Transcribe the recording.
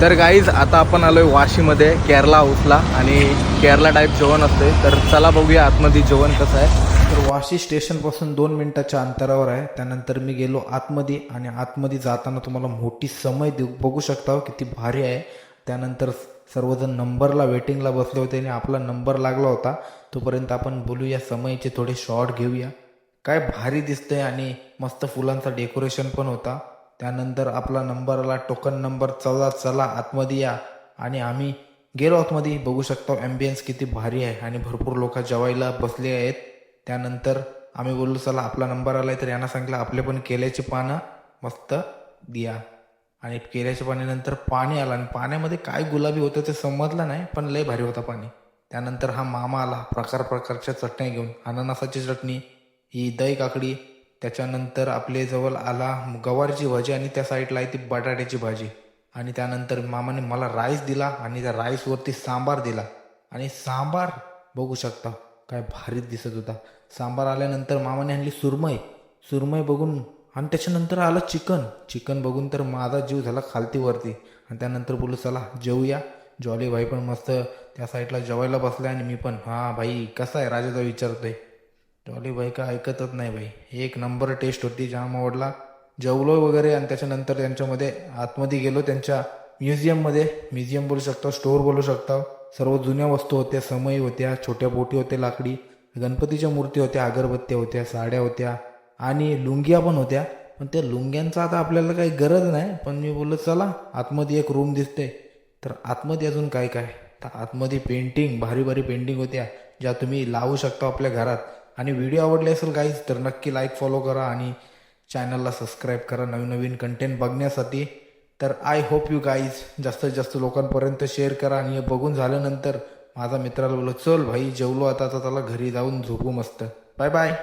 तर गाईज आता आपण आलोय वाशीमध्ये केरला हाऊसला आणि केरला टाईप जेवण असते तर चला बघूया आतमध्ये जेवण कसं आहे. तर वाशी स्टेशनपासून दोन मिनिटाच्या अंतरावर आहे. त्यानंतर मी गेलो आतमध्ये आणि आतमध्ये जाताना तुम्हाला मोठी समय देऊ बघू शकता हो, किती भारी आहे. त्यानंतर सर्वजण नंबरला वेटिंगला बसले होते आणि आपला नंबर लागला होता. तोपर्यंत आपण बोलूया समयचे थोडे शॉर्ट घेऊया. काय भारी दिसतंय आणि मस्त फुलांचा डेकोरेशन पण होता. त्यानंतर आपला नंबर आला टोकन नंबर चौदा चला आतमध्ये या. आणि आम्ही गेलो आतमध्ये. बघू शकतो ॲम्बियन्स किती भारी आहे आणि भरपूर लोक जेवायला बसले आहेत. त्यानंतर आम्ही बोललो चला आपला नंबर आला आहे तर यांना सांगितलं आपले पण केल्याची पानं मस्त द्या. आणि केल्याच्या पाण्यानंतर पाणी आलं. आणि पाण्यामध्ये काय गुलाबी होतं ते समजलं नाही पण लय भारी होता पाणी. त्यानंतर हा मामा आला प्रकार प्रकारच्या चटण्या घेऊन. अननसाची चटणी ही दही काकडी त्याच्यानंतर आपले जवळ आला गवारची भाजी आणि त्या साईडला आहे ती बटाट्याची भाजी. आणि त्यानंतर मामाने मला राईस दिला आणि त्या राईसवरती सांबार दिला. आणि सांबार बघू शकता काय भारीच दिसत होता. सांबार आल्यानंतर मामाने आणली सुरमई. सुरमई बघून आणि त्याच्यानंतर आलं चिकन चिकन बघून तर माझा जीव झाला खालती वरती. आणि त्यानंतर बोलू चला जेवूया जॉली भाई पण मस्त त्या साईडला जेवायला बसला आणि मी पण. हां भाई कसा आहे? राजाचा विचारतोय. टॉली भाई का ऐकतच नाही भाई एक नंबर टेस्ट होती जाम आवडला. जेवलो वगैरे आणि त्याच्यानंतर त्यांच्यामध्ये आतमध्ये गेलो त्यांच्या म्युझियममध्ये. म्युझियम बोलू शकता स्टोअर बोलू शकता सर्व जुन्या वस्तू होत्या समई होत्या छोट्या बोटी होत्या लाकडी. गणपतीच्या मूर्ती होत्या अगरबत्त्या होत्या साड्या होत्या आणि लुंग्या पण होत्या. पण त्या लुंग्यांचा आता आपल्याला काही गरज नाही. पण मी बोललो चला आतमध्ये एक रूम दिसते. तर आतमध्ये अजून काय काय तर आतमध्ये पेंटिंग भारी भारी पेंटिंग होत्या ज्या तुम्ही लावू शकता आपल्या घरात. आणि व्हिडिओ आवडले असेल काहीच तर नक्की लाईक फॉलो करा आणि चॅनलला सबस्क्राईब करा नवीन नवीन कंटेंट बघण्यासाठी. तर आय होप यू गाईज जास्तीत जास्त लोकांपर्यंत शेअर करा आणि हे बघून झाल्यानंतर माझा मित्राला बोललो चल भाई जेवलो आता आता त्याला घरी जाऊन झोपू मस्त. Bye bye